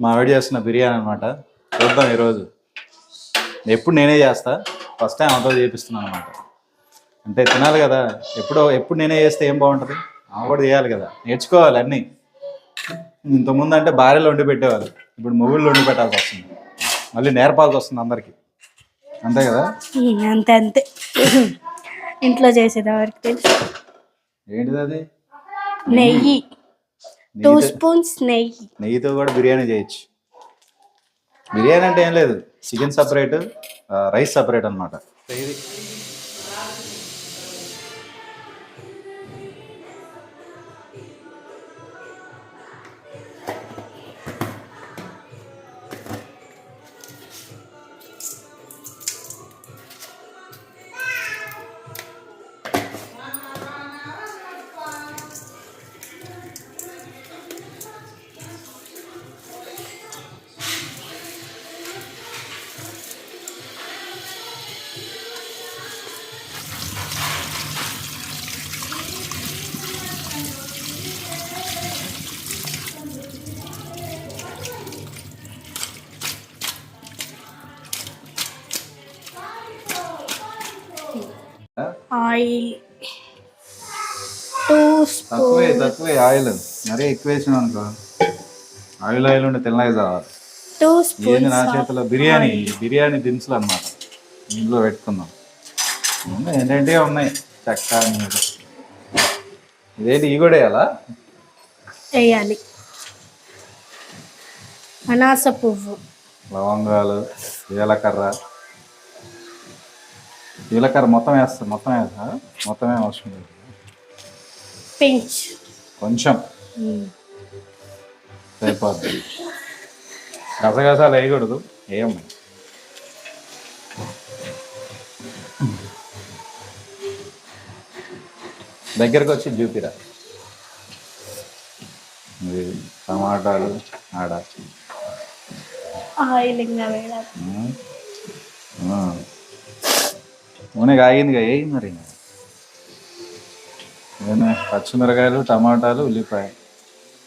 మా ఆవిడ చేస్తున్న బిర్యానీ అనమాట చూద్దాం ఈరోజు. ఎప్పుడు నేనే చేస్తా? ఫస్ట్ టైం అంతా చేపిస్తున్నాను అనమాట అంటే తినాలి కదా. ఎప్పుడో ఎప్పుడు నేనే చేస్తే ఏం బాగుంటుంది? ఆమె కూడా చేయాలి కదా. నేర్చుకోవాలి అన్నీ. ఇంతకుముందు అంటే భార్యలో వండి పెట్టేవాళ్ళు. ఇప్పుడు మొగుళ్ళు వండి పెట్టాల్సి వస్తుంది. మళ్ళీ నేర్పాల్సి వస్తుంది అందరికీ. అంతే కదా? అంతే అంతే. ఇంట్లో చేసేది తెలుసు? ఏంటిది అది? నెయ్యి. టూ నెయ్యితో స్పూన్స్ నెయ్యి. నెయ్యితో కూడా బిర్యానీ చేయొచ్చు. బిర్యానీ అంటే ఏం లేదు. చికెన్ సపరేట్ రైస్ సపరేట్ అనమాట ఆయిల్ టూ తక్కువే తక్కువే ఆయిల్. మరీ ఎక్కువ వేసిన అనుకో. ఆయిల్ ఆయిల్ ఉంటే తెల్లగా కావాలి టూ ఏంది నా చేతిలో? బిర్యానీ బిర్యానీ దినుసులు అనమాట ఇంట్లో పెట్టుకుందాం. ఏంటంటే ఉన్నాయి. చెక్క ఇదేంటి? ఇవి కూడా వేయాలా? వేయాలి. అనాస పువ్వు. లవంగాలు జీలకర్ర. జీలకర్ర మొత్తం వేస్తా మొత్తం వేస్తా. మొత్తమే అవసరం లేదు. పించ్. కొంచెం. సరిపోద్ది. గసగసాలు వేయకూడదు ఏం దగ్గరకు వచ్చి చూపిరా. టమాటాలు ఆడ. ఆయిల్ ఇంకా వేయాలి ఉమ్. ఆ. నూనె కాగిందిగా వేయి మరి? నూనె పచ్చిమిరకాయలు టమాటాలు ఉల్లిపాయ.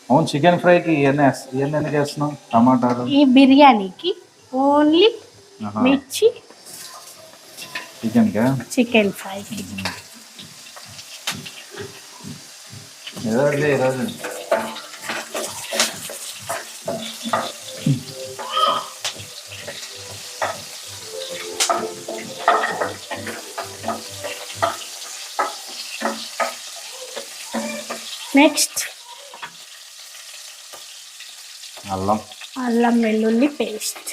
అవును చికెన్ ఫ్రైకి ఇవన్నీ ఇవన్నీ ఎందుకు వేస్తున్నాం టమాటాలు? ఈ బిర్యానీకి ఓన్లీ. మిర్చి చికెన్కా? చికెన్ ఫ్రైకి. ఏదో ఒకటి ఈరోజు నెక్స్ట్ అల్లం. అల్లం వెల్లుల్లి పేస్ట్.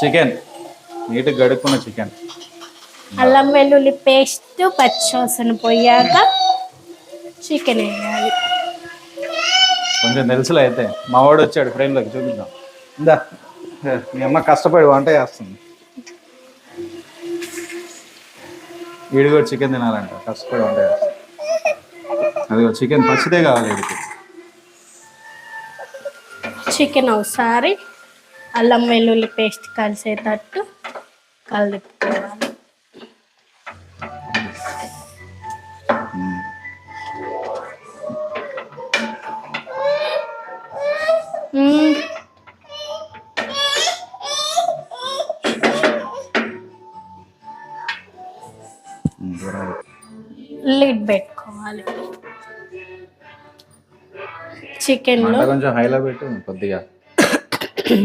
చికెన్ నీట్గా గడుక్కున్న చికెన్ అల్లం వెల్లుల్లి పేస్ట్ పచ్చివాసన పోయాక చికెన్ వేయాలి. కొంచెం తెలుసులే అయితే. మా వాడు వచ్చాడు ఫ్రేమ్లోకి చూపిద్దాం. ఇందా. మీ అమ్మ కష్టపడి వంట చేస్తుంది. వీడు కూడా చికెన్ తినాలంట. కష్టపడి వంట చేస్తుంది. అదిగో చికెన్ పచ్చిదే కావాలి వీడికి. చికెన్ ఒకసారి అల్లం వెల్లుల్లి పేస్ట్ కలిసేటట్టు కలుపుకోవాలి లిడ్ పెట్టుకోవాలి. చికెన్లో మంట కొంచెం హైలో పెట్టు కొద్దిగా.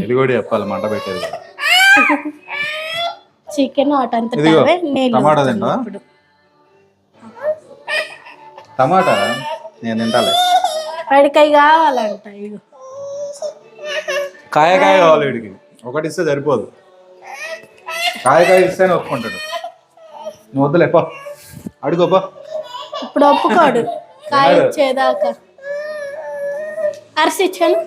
ఇది కూడా చెప్పాలి మంట పెట్టేది. చికెన్ అటంతా టమాటా? ఇప్పుడు. టమాటా నేను తింటాలే. వాడికాయ కావాలంట ఇగో కాయ కాయ కావాలి వీడికి. ఒకటి ఇస్తే సరిపోదు. కాయ కాయ ఇస్తేనే ఒప్పుకుంటాడు. నువ్వు వద్దులే పో. అడుగోపా ఇప్పుడు ఒప్పుకోడు. కాయ. ఇచ్చేదాకా. అరిసిచ్చాను.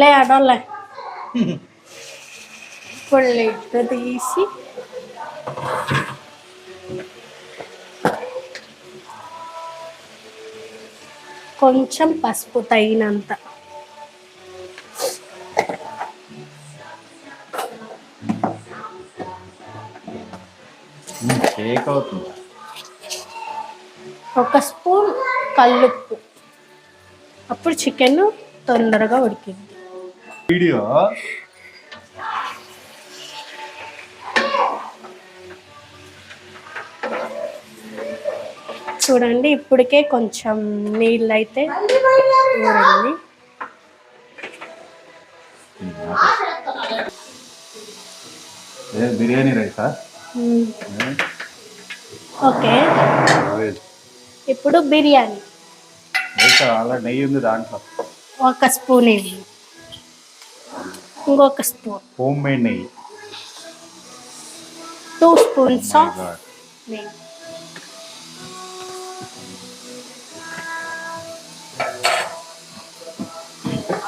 లే అడోలే. ఇప్పుడు తీసి. కొంచెం పసుపు తగినంత. కేక్ అవుతుంది. ఒక స్పూన్ కల్లుప్పు. అప్పుడు చికెన్ తొందరగా ఉడికింది. వీడియో చూడండి ఇప్పటికే కొంచెం నీళ్ళు అయితే ఏ బిర్యానీ రైసా. ఓకే. ఇప్పుడు బిర్యానీ. అలా నెయ్యి ఉంది దాంట్లో. ఒక స్పూన్ వేయండి ఇంకొక స్పూన్. హోమ్ మేడ్ నెయ్యి. Two spoons of. నెయ్యి.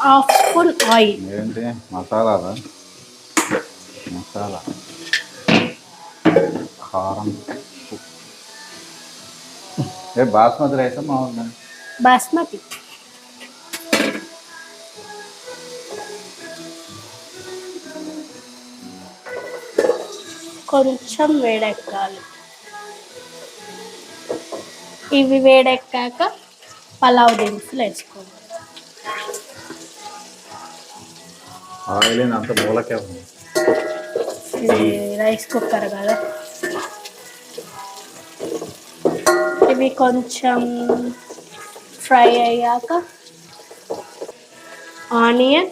హాఫ్ స్పూన్ ఆయిల్ ఏంటి? మసాలాదా మసాలా. కారం. ఏ బాస్మతి రైసా మామూలుగా బాస్మతి. కొంచెం వేడెక్కాలి. ఇవి వేడెక్కాక పలావ్ దినుసులు వేసుకోవాలి. ఇది రైస్ కుక్కర్ కదా. ఇవి కొంచెం ఫ్రై అయ్యాక onion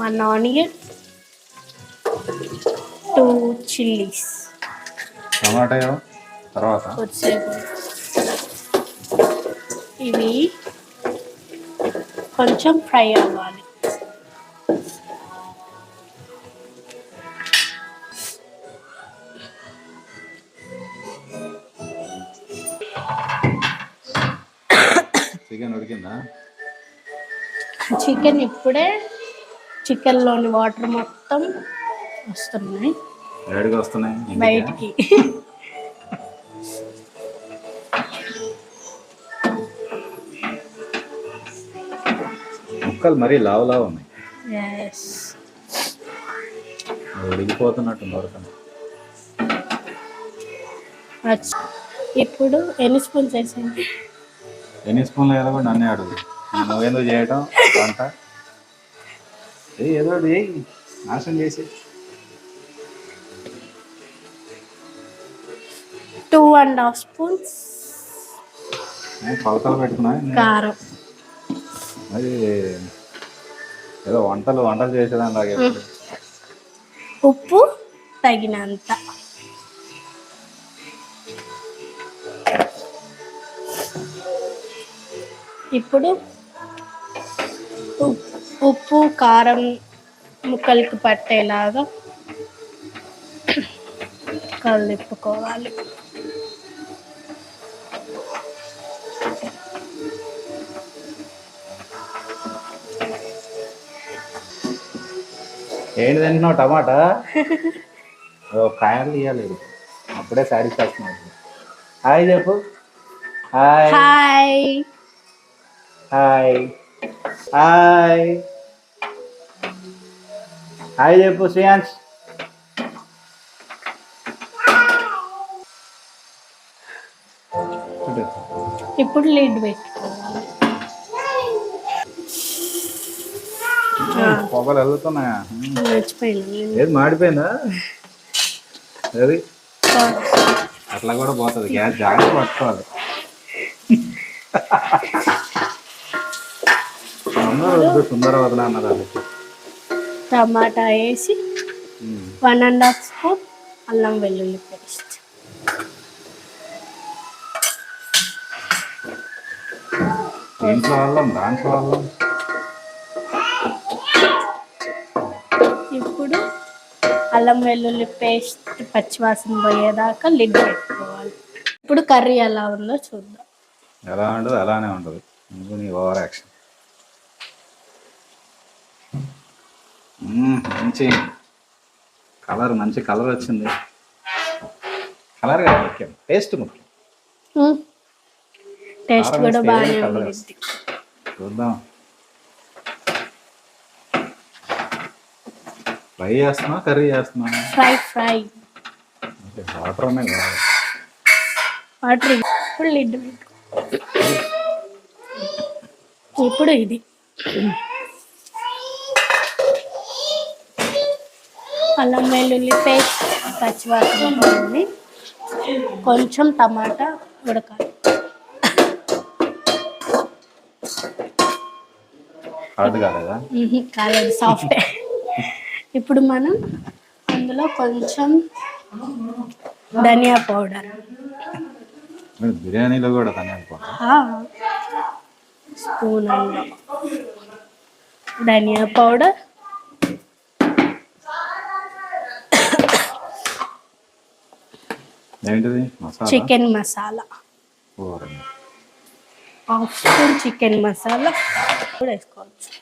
one onion two chillies. టమాటా తర్వాత. ఇవి కొంచెం ఫ్రై అవ్వాలి. చికెన్ ఉడికిందా? చికెన్ ఇప్పుడే చికెన్లోని వాటర్ మొత్తం వస్తున్నాయి. వస్తున్నాయి. బయటికి. ముక్కలు మరీ లావు లావు ఉన్నాయి వరకు అచ్చ- ఇప్పుడు ఎన్ని స్పూన్స్ వేసింది ఎన్ని స్పూన్లు వేయాలో కూడా నన్నే అడుగు. నువ్వేందుకు చేయటం? వంట? ఏదో నాశనం చేసి. Two and half spoons. కొలతలు పెట్టుకున్నా కారం. అది ఏదో వంటలు వంటలు చేసేదాని లాగే ఉప్పు తగినంత. ఇప్పుడు ఉప్- ఉప్పు కారం ముక్కలకి పట్టేలాగా కలిపుకోవాలి. ఏంటి తింటున్నావు టమాటా? ఓ కాయలు ఇవ్వాలి అప్పుడే సాటిస్ఫాక్షన్ అవుతుంది హాయ్ చెప్పు. Hi. Hi. Hi. Hi. Hi చెప్పు శ్రేయాన్స్. ఇప్పుడు లిడ్ పెట్టుకోవాలి పొగలు వెళ్తున్నాయా ఏది మాడిపోయిందా? అది? అట్లా కూడా పోతుంది. గ్యాస్ జాగ్రత్త పట్టుకోవాలి. అందరూ సుందర వదల అన్నారు వాళ్ళకి టమాటా వేసి. వన్ అండ్ హాఫ్ స్పూన్ అల్లం వెల్లుల్లి పేస్ట్. దీంట్లో వాళ్ళం దాంట్లో వాళ్ళం ఇప్పుడు అల్లం వెల్లుల్లి పేస్ట్ పచ్చివాసన పోయేదాకా లిడ్ పెట్టుకోవాలి. ఇప్పుడు కర్రీ ఎలా ఉందో చూద్దాం. ఎలా ఉండదు అలానే నువ్వు నీ ఓవర్ యాక్షన్. మంచి కలర్ మంచి కలర్ వచ్చింది. కలర్ కాదు ముఖ్యం. టేస్ట్ ముఖ్యం. టేస్ట్ కూడా బాగానే ఉంది వస్తుంది. చూద్దాం. ఫ్రై చేస్తున్నా కర్రీ చేస్తున్నా. ఫ్రై ఫ్రై వాటర్ ఉన్నాయి కదా. వాటర్ ఇప్పుడు లిడ్ ఇప్పుడు ఇది. అల్లం వెల్లుల్లి పేస్ట్ పచ్చివాసన పోయింది కొంచెం టమాటా ఉడకాలి. హార్డ్ కాలేదా. కాలేదు సాఫ్ట్ ఇప్పుడు మనం అందులో కొంచెం ధనియా పౌడర్. బిర్యానీలో కూడా ధనియాల పౌడర్? స్పూన్ అందులో. ధనియా పౌడర్. చికెన్ మసాలా. ఓరే. Half spoon chicken masala. కూడా వేసుకోవచ్చు.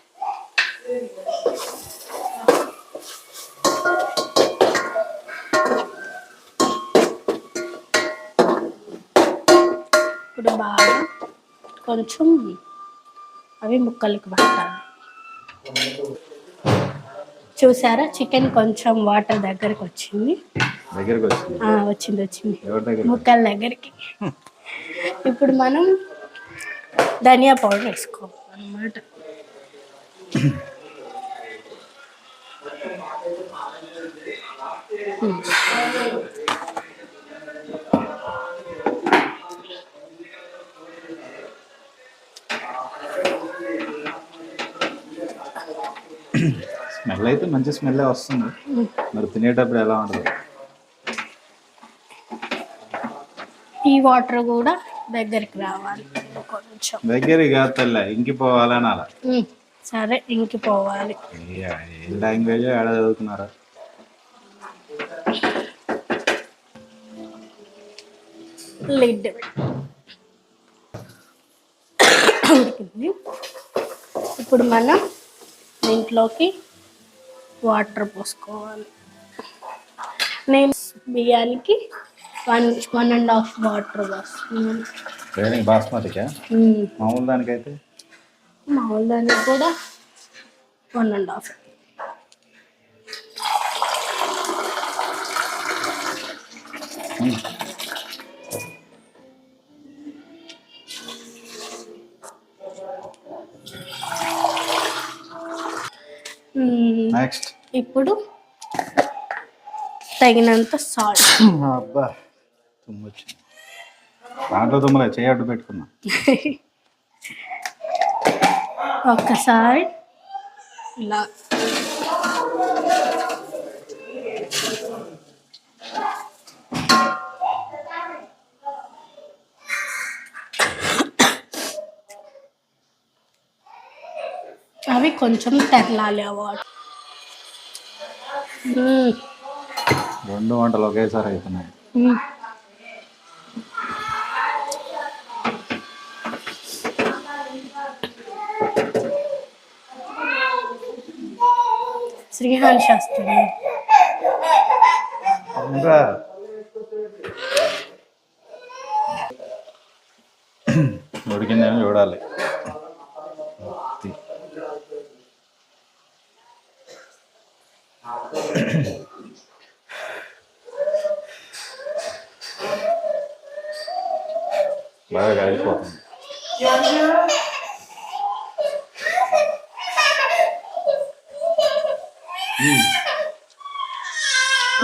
ఇప్పుడు బాగా కొంచెం అవి ముక్కలకి పట్టాలి చూసారా? చికెన్ కొంచెం వాటర్ దగ్గరకు వచ్చింది. దగ్గరికి వచ్చింది. ఆ, వచ్చింది ముక్కల దగ్గరికి. ఇప్పుడు మనం ధనియా పౌడర్ వేసుకోవాలి అన్నమాట స్మెల్ అయితే మంచి స్మెల్ వస్తుంది. మరి తినేటప్పుడు ఎలా ఉంటుంది? ఈ వాటర్ కూడా దగ్గరికి రావాలి. కొంచెం. దగ్గరికి కాదు తల్ల ఇంకిపోవాలని అలా సరే ఇంకిపోవాలి. ఏ ఏ లాంగ్వేజ్ ఏడ చదువుకున్నారా? లిడ్. ఇప్పుడు మనం దీంట్లోకి వాటర్ పోసుకోవాలి. నేను బియ్యానికి one one and half water పోస్తున్నాను ట్రైనింగ్ బాస్మతికా? మామూలు దానికైతే? మామూలు దానికి కూడా వన్ అండ్ హాఫ్. ఉమ్. నెక్స్ట్ ఇప్పుడు తగినంత సాల్ట్ అబ్బా తుమ్ము వచ్చింది దాంట్లో తుమ్మలే చేయి అడ్డు పెట్టుకున్నా. ఒక్కసారి ఇలా. అవి కొంచెం తెరలాలి ఆ వాటర్. రెండు వంటలు ఒకేసారి అవుతున్నాయి. శ్రీహాన్ శాస్త్రి ఉడికిందేమో చూడాలి బాగా కాలిపోతుంది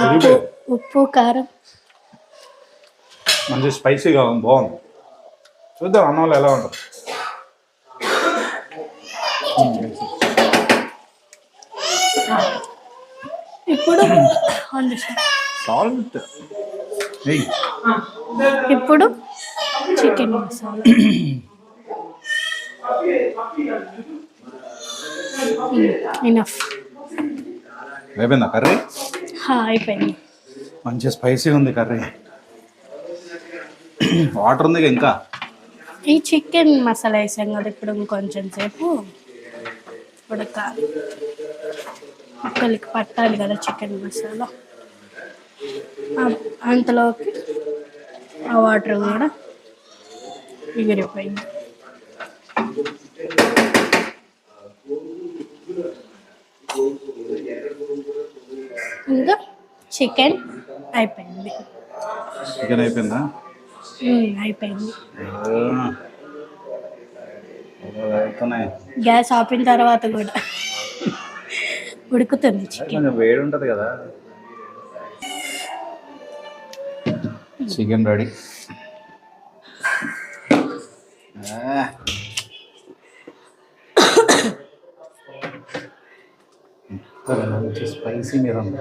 ఉప్పు ఉప్పు కారం. మంచి స్పైసీగా ఉంది బాగుంది. చూద్దాం అన్నంలో ఎలా ఉంటుంది. ఇప్పుడు. సాల్ట్. ఇప్పుడు చికెన్ మసాలా. ఇనఫ్ అయిపోయిందా కర్రీ? అయిపోయింది. మంచి స్పైసీ ఉంది కర్రీ. వాటర్ ఉంది ఇంకా? ఈ చికెన్ మసాలా వేసాం కదా ఇప్పుడు ఇంకొంచెం సేపు ఉడకాలి ముక్కలకి పట్టాలి కదా చికెన్ మసాలా అంతలోకి ఆ వాటర్ కూడా ఎగిరిపోయింది. ఇంకా చికెన్ అయిపోయింది. చికెన్ అయిపోయిందా? అయిపోయింది. గ్యాస్ ఆపిన తర్వాత కూడా ఉడుకుతుంది చికెన్. వేడి ఉంటుంది కదా. Chicken ready. స్పైసీ మీద ఉంది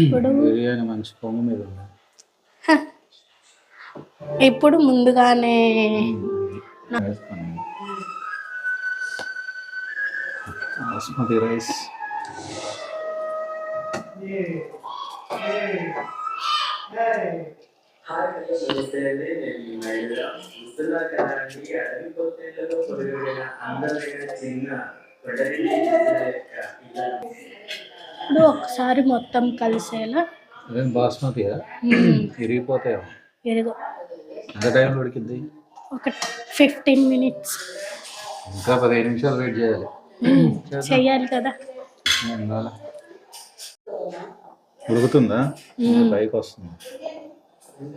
ఇప్పుడు బిర్యానీ మంచి పొంగు మీద ఉంది ఇప్పుడు ముందుగానే బాస్మతి రైస్ ఇప్పుడు ఒకసారి మొత్తం కలిసేలా. బాస్మతి విరిగిపోతాయో ఎరుగు ఎంత టైంలో ఉడికిద్ది? ఒక ఫిఫ్టీన్ మినిట్స్. ఇంకా పదిహేను నిమిషాలు వెయిట్ చేయాలి. చెయ్యాలి కదా. ఉడుకుతుందా? పైకి వస్తుంది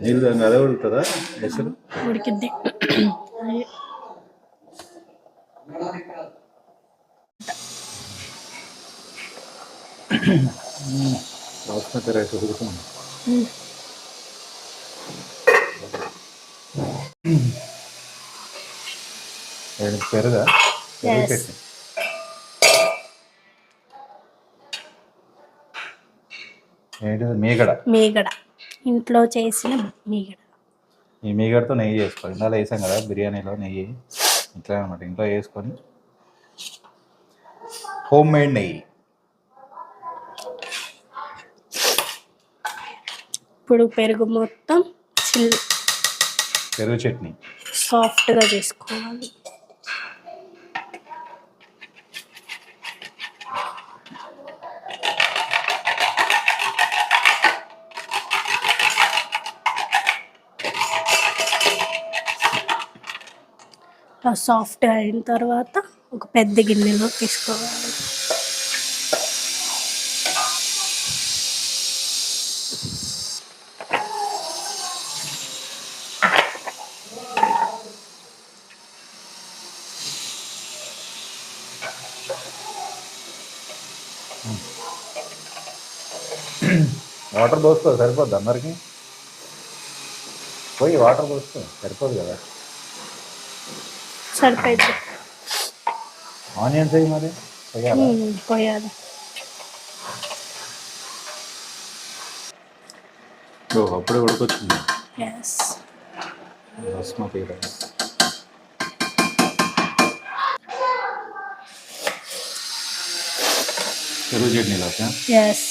నీళ్ళు అదే ఉడుకుతుందా? ఎసరు? ఉడికిద్ది. బాస్మతి రైస్ ఉడుకుతుంది. ఏడు పెరుగా? పెరుగు Yes. చట్నీ ఏంటిది మీగడ? మీగడ. ఇంట్లో చేసిన మీగడ. ఈ మీగడతో నెయ్యి చేసుకోవాలి. ఇందాక వేసాం కదా బిర్యానీలో నెయ్యి. ఇట్లా అనమాట ఇంట్లో వేసుకొని హోమ్ మేడ్ నెయ్యి. ఇప్పుడు పెరుగు మొత్తం పెరుగు చట్నీ. సాఫ్ట్గా చేసుకోవాలి. సాఫ్ట్ అయిన తర్వాత ఒక పెద్ద గిన్నెలో తీసుకోవాలి. వాటర్ పోసుకో సరిపోద్ది అందరికి? పోయి వాటర్ పోసుకో సరిపోదు కదా. సరిపోయింది ఆనియన్స్ అయ్యి మరి చెయ్యాలా ఉమ్, పోయాలి ఓ, అప్పుడే ఉడకొచ్చింది ఎస్ బాస్మతి రైస్ పెరుగు చట్నీలోకి ఎస్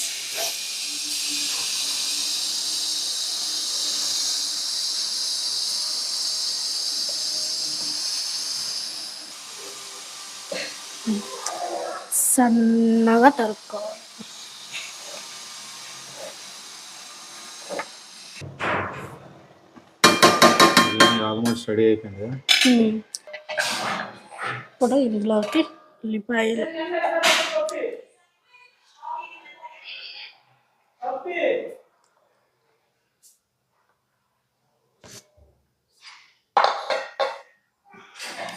సన్నగా తరుక్కోవాలి ఆల్మోస్ట్ రెడీ అయిపోయింది. ఇప్పుడు ఇందులోకి ఉల్లిపాయలు.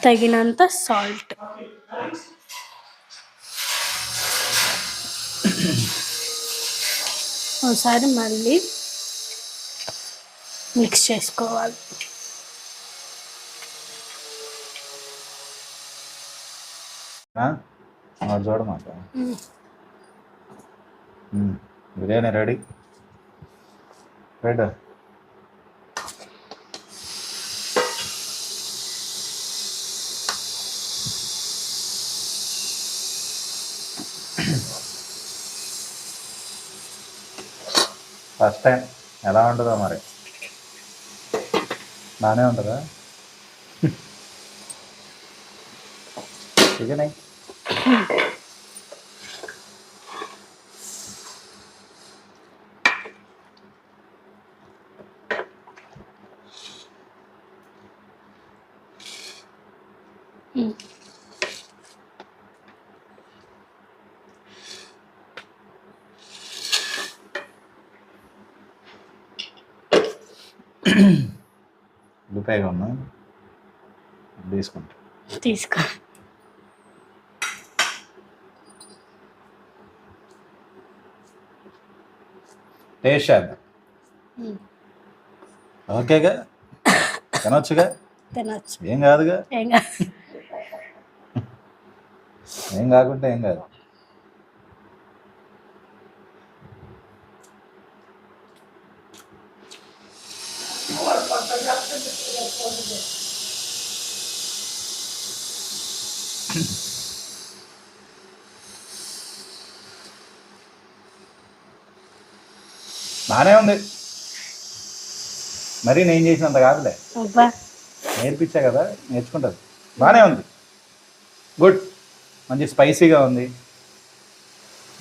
తగినంత సాల్ట్. ఒకసారి మళ్ళీ మిక్స్ చేసుకోవాలి. చూడమాట biryani ready. Ready. First time ఎలా ఉంటుందో మరి బాగానే ఉంటుందా చికెన్ Mm-hmm. ఉల్లిపాయగా ఉన్నా తీసుకుంటా. తీసుకో. టేస్ట్ చేద్దాం. ఓకేగా? తినొచ్చుగా? తినొచ్చు. ఏం కాదుగా? ఏం కాదు. ఏం కాకుంటే ఏం కాదు. బాగానే ఉంది. మరి నేను చేసినంత కాదులే. నేర్పించా కదా నేర్చుకుంటుంది. బాగానే ఉంది. గుడ్. మంచి స్పైసీగా ఉంది.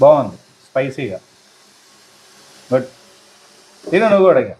బాగుంది. స్పైసీగా. గుడ్. తిను నువ్వు కూడా ఇక.